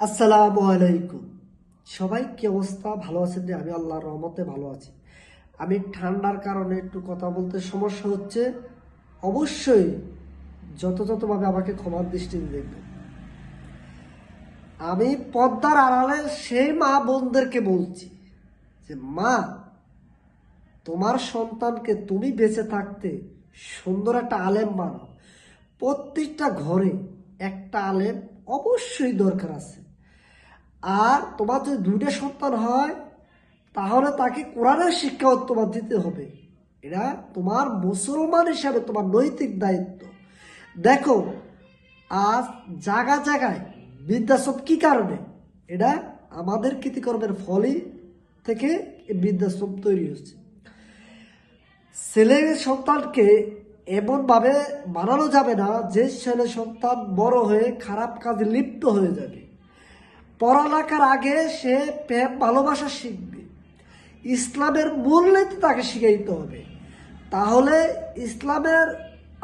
আসসালামু আলাইকুম। সবাই কি অবস্থা? ভালো আছেন যে? আমি আল্লাহর রহমতে ভালো আছি। আমি ঠান্ডার কারণে একটু কথা বলতে সমস্যা হচ্ছে। অবশ্যই যথাযথভাবে আমাকে ক্ষমার দৃষ্টিতে দেখবেন। আমি পদ্মার আড়ালে সেই মা বোনদেরকে বলছি যে, মা, তোমার সন্তানকে তুমি বেঁচে থাকতে সুন্দর একটা আলেম বানাও। প্রত্যেকটা ঘরে একটা আলেম অবশ্যই দরকার আছে। আর তোমার যদি দুইটা সন্তান হয়, তাহলে তাকে কোরআনের শিক্ষাও তোমার দিতে হবে। এটা তোমার মুসলমান হিসাবে তোমার নৈতিক দায়িত্ব। দেখো, আজ জায়গা জায়গায় বৃদ্ধাশ্রম কি কারণে? এটা আমাদের কৃতিকর্মের ফলই থেকে বৃদ্ধাশ্রম তৈরি হচ্ছে। ছেলে সন্তানকে এমনভাবে মানানো যাবে না যে ছেলে সন্তান বড় হয়ে খারাপ কাজে লিপ্ত হয়ে যাবে। পড়ালেখার আগে সে প্রেম ভালোবাসা শিখবে। ইসলামের মূলনীতি তাকে শিখাইতে হবে। তাহলে ইসলামের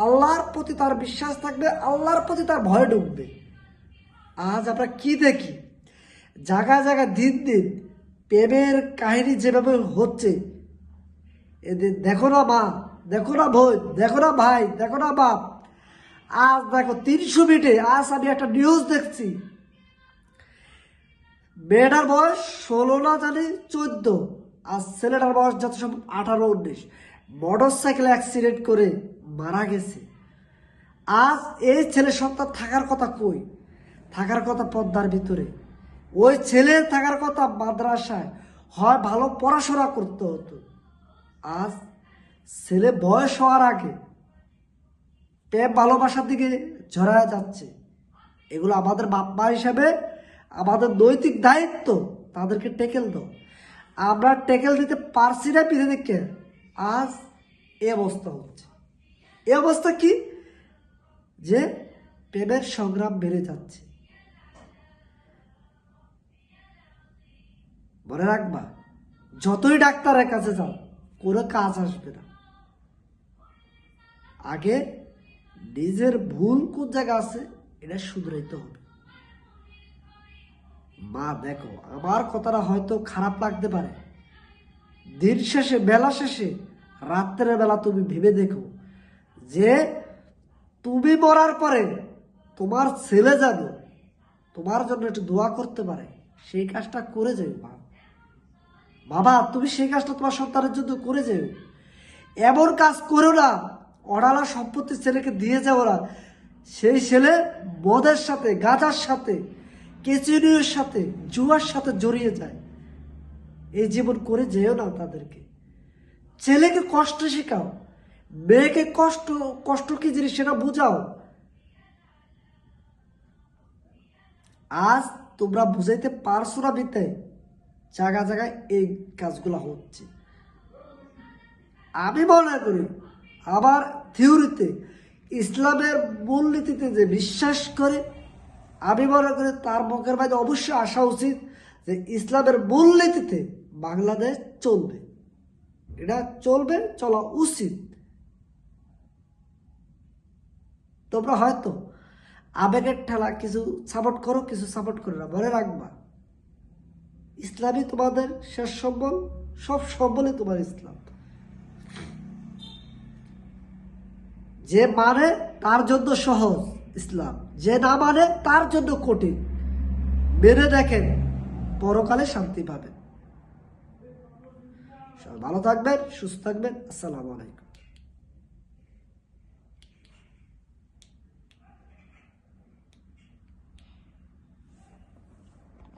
আল্লাহর প্রতি তার বিশ্বাস থাকবে, আল্লাহর প্রতি তার ভয় ঢুকবে আজ আমরা কি দেখি? জায়গায় জায়গায় দিন দিন প্রেমের কাহিনী যেভাবে হচ্ছে, এদের দেখো না মা, দেখো না বোন, দেখো না ভাই, দেখো না বাপ। আজ দেখো তিনশো মিনিটে আজ আমি একটা নিউজ দেখছি। মেয়েটার বয়স ষোলো না জানি, চোদ্দ। আর ছেলেটার বয়স যত সব আঠারো, উনিশ। মোটর সাইকেল অ্যাক্সিডেন্ট করে মারা গেছে। আজ এই ছেলে সন্তান থাকার কথা কই? থাকার কথা পদ্মার ভিতরে। ওই ছেলে থাকার কথা মাদ্রাসায় হয়, ভালো পড়াশোনা করতে হতো। আজ ছেলে বয়স হওয়ার আগে প্রেম ভালোবাসার দিকে ঝরা যাচ্ছে। এগুলো আমাদের বাপ মা হিসাবে আমাদের নৈতিক দায়িত্ব তাদেরকে টেকেল দাও। আমরা টেকেল দিতে পারছি না দেখে আজ এ অবস্থা হচ্ছে। এ অবস্থা কি? যে প্রেমের সংগ্রাম বেড়ে যাচ্ছে। মনে রাখবা, যতই ডাক্তারের কাছে যাও, কোনো কাজ আসবে না। আগে নিজের ভুল কোন জায়গা আছে, এটা শুধরাইতে হবে। মা, দেখো, আমার কথাটা হয়তো খারাপ লাগতে পারে। দিন শেষে, বেলা শেষে, রাত্রের বেলা তুমি ভেবে দেখো যে তুমি মরার পরে তোমার ছেলে যেন তোমার জন্য একটু দোয়া করতে পারে, সেই কাজটা করে যাও মা। বাবা, তুমি সেই কাজটা তোমার সন্তানের জন্য করে যাও। এমন কাজ করো না অডালা সম্পত্তি ছেলেকে দিয়ে যাও না। সেই ছেলে মদের সাথে, গাঁজার সাথে কেচুরির সাথে, জুয়ার সাথে জড়িয়ে যায়। এই জীবন করে যেও না তাদেরকে। ছেলেকে কষ্ট শেখাও, মেয়েকে কষ্ট কষ্ট কি জিনিস সেটা বুঝাও। আজ তোমরা বুঝাইতে পারছ না বিতে, জায়গা জায়গায় এই কাজগুলো হচ্ছে। আমি মনে করি আবার থিওরিতে ইসলামের মূলনীতিতে যে বিশ্বাস করে আমি মনে করি তার মুখের বাইরে অবশ্যই আসা উচিত যে ইসলামের মূলনীতিতে বাংলাদেশ চলবে। এটা চলবে, চলা উচিত। তোমরা হয়তো আবেগের ঠেলা কিছু সাপোর্ট করো, কিছু সাপোর্ট করো না, মনে রাখবা। ইসলামই তোমাদের শেষ সম্বল, সব সম্বলই তোমার ইসলাম। যে মানে তার জন্য সহজ। ইসলাম। যে না মানে তার জন্য কঠিন। মেনে দেখেন, পরকালে শান্তি পাবেন। ভালো থাকবেন, সুস্থ থাকবেন। আসসালামু আলাইকুম।